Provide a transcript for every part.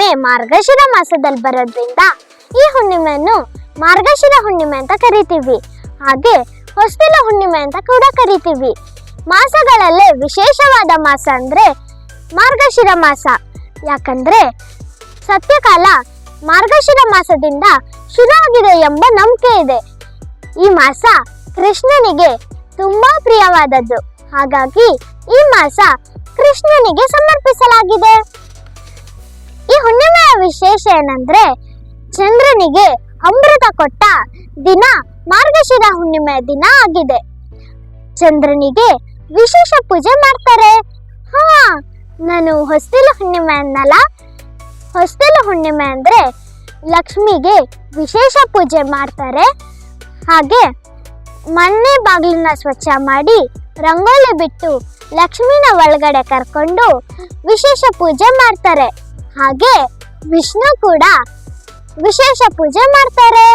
ಹುಣ್ಣಿಮೆ ಮಾರ್ಗಶಿರ ಮಾಸದಲ್ಲಿ ಬರೋದ್ರಿಂದ ಈ ಹುಣ್ಣಿಮೆಯನ್ನು ಮಾರ್ಗಶಿರ ಹುಣ್ಣಿಮೆ ಅಂತ ಕರಿತೀವಿ. ಹಾಗೆ ಹೊಸ್ತಿಲ ಹುಣ್ಣಿಮೆ ಅಂತ ಕೂಡ ಕರಿತೀವಿ. ಮಾಸಗಳಲ್ಲೇ ವಿಶೇಷವಾದ ಮಾಸ ಅಂದ್ರೆ ಮಾರ್ಗಶಿರ ಮಾಸ. ಯಾಕಂದ್ರೆ ಸತ್ಯಕಾಲ ಮಾರ್ಗಶಿರ ಮಾಸದಿಂದ ಶುರುವಾಗಿದೆ ಎಂಬ ನಂಬಿಕೆ ಇದೆ. ಈ ಮಾಸ ಕೃಷ್ಣನಿಗೆ ತುಂಬಾ ಪ್ರಿಯವಾದದ್ದು. ಹಾಗಾಗಿ ಈ ಮಾಸ ಕೃಷ್ಣನಿಗೆ ಸಮರ್ಪಿಸಲಾಗಿದೆ. ಹುಣ್ಣಿಮೆಯ ವಿಶೇಷ ಏನಂದ್ರೆ ಚಂದ್ರನಿಗೆ ಅಮೃತ ಕೊಟ್ಟ ದಿನ ಮಾರ್ಗಶಿರ ಹುಣ್ಣಿಮೆಯ ದಿನ ಆಗಿದೆ. ಚಂದ್ರನಿಗೆ ವಿಶೇಷ ಪೂಜೆ ಮಾಡ್ತಾರೆ. ಹಾ, ನಾನು ಹೊಸ್ತಿಲ ಹುಣ್ಣಿಮೆ ಅನ್ನಲ್ಲ. ಹೊಸ್ತಿಲ ಹುಣ್ಣಿಮೆ ಅಂದ್ರೆ ಲಕ್ಷ್ಮಿಗೆ ವಿಶೇಷ ಪೂಜೆ ಮಾಡ್ತಾರೆ. ಹಾಗೆ ಮನೆ ಬಾಗಿಲನ್ನ ಸ್ವಚ್ಛ ಮಾಡಿ ರಂಗೋಲಿ ಬಿಟ್ಟು ಲಕ್ಷ್ಮಿನ ಒಳಗಡೆ ಕರ್ಕೊಂಡು ವಿಶೇಷ ಪೂಜೆ ಮಾಡ್ತಾರೆ. ಹಾಗೆ ವಿಷ್ಣು ಕೂಡ ವಿಶೇಷ ಪೂಜೆ ಮಾಡ್ತಾರೆ.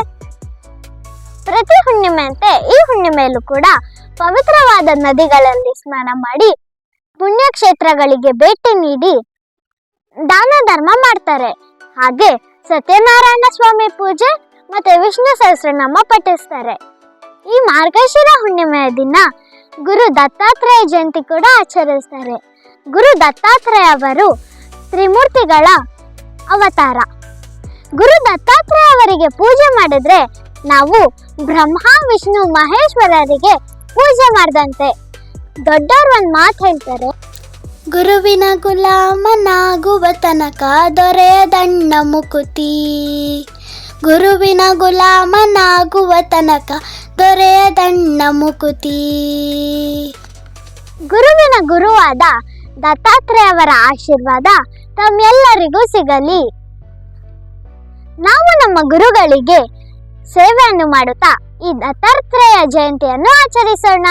ಪ್ರತಿ ಹುಣ್ಣಿಮೆಯಂತೆ ಈ ಹುಣ್ಣಿಮೆಯಲ್ಲೂ ಕೂಡ ಪವಿತ್ರವಾದ ನದಿಗಳಲ್ಲಿ ಸ್ನಾನ ಮಾಡಿ ಪುಣ್ಯಕ್ಷೇತ್ರಗಳಿಗೆ ಭೇಟಿ ನೀಡಿ ದಾನ ಧರ್ಮ ಮಾಡ್ತಾರೆ. ಹಾಗೆ ಸತ್ಯನಾರಾಯಣ ಸ್ವಾಮಿ ಪೂಜೆ ಮತ್ತೆ ವಿಷ್ಣು ಸಹಸ್ರನಾಮ ಪಠಿಸ್ತಾರೆ. ಈ ಮಾರ್ಗಶಿರ ಹುಣ್ಣಿಮೆಯ ದಿನ ಗುರು ದತ್ತಾತ್ರೇಯ ಜಯಂತಿ ಕೂಡ ಆಚರಿಸ್ತಾರೆ. ಗುರು ದತ್ತಾತ್ರೇಯ ಅವರು ತ್ರಿಮೂರ್ತಿಗಳ ಅವತಾರ. ಗುರು ದತ್ತಾತ್ರೇಯ ಅವರಿಗೆ ಪೂಜೆ ಮಾಡಿದ್ರೆ ನಾವು ಬ್ರಹ್ಮ ವಿಷ್ಣು ಮಹೇಶ್ವರರಿಗೆ ಪೂಜೆ ಮಾಡ್ದಂತೆ. ದೊಡ್ಡವ್ರು ಒಂದು ಮಾತು ಹೇಳ್ತಾರೆ ಗುರುವಿನ ಗುಲಾಮನಾಗುವ ತನಕ ದೊರೆಯದಣ್ಣ ಮುಕುತಿ. ಗುರುವಿನ ಗುಲಾಮನಾಗುವ ತನಕ ದೊರೆಯದಣ್ಣ ಮುಕುತಿ. ಗುರುವಿನ ಗುರುವಾದ ದತ್ತಾತ್ರೇಯ ಅವರ ಆಶೀರ್ವಾದ ತಮ್ಮೆಲ್ಲರಿಗೂ ಸಿಗಲಿ. ನಾವು ನಮ್ಮ ಗುರುಗಳಿಗೆ ಸೇವೆಯನ್ನು ಮಾಡುತ್ತಾ ಈ ದತ್ತಾತ್ರೇಯ ಜಯಂತಿಯನ್ನು ಆಚರಿಸೋಣ.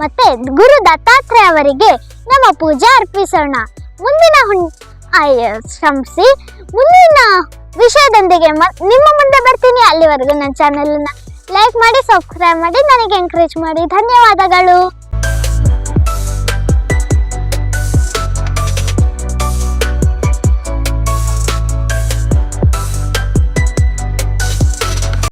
ಮತ್ತೆ ಗುರು ದತ್ತಾತ್ರೇಯ ಅವರಿಗೆ ನಮ್ಮ ಪೂಜೆ ಅರ್ಪಿಸೋಣ. ಮುಂದಿನ ಕ್ಷಮಿಸಿ ಮುಂದಿನ ವಿಷಯದೊಂದಿಗೆ ನಿಮ್ಮ ಮುಂದೆ ಬರ್ತೀನಿ. ಅಲ್ಲಿವರೆಗೂ ನನ್ನ ಚಾನೆಲ್ನ ಲೈಕ್ ಮಾಡಿ ಸಬ್ಸ್ಕ್ರೈಬ್ ಮಾಡಿ, ನನಗೆ ಎನ್ಕರೇಜ್ ಮಾಡಿ. ಧನ್ಯವಾದಗಳು.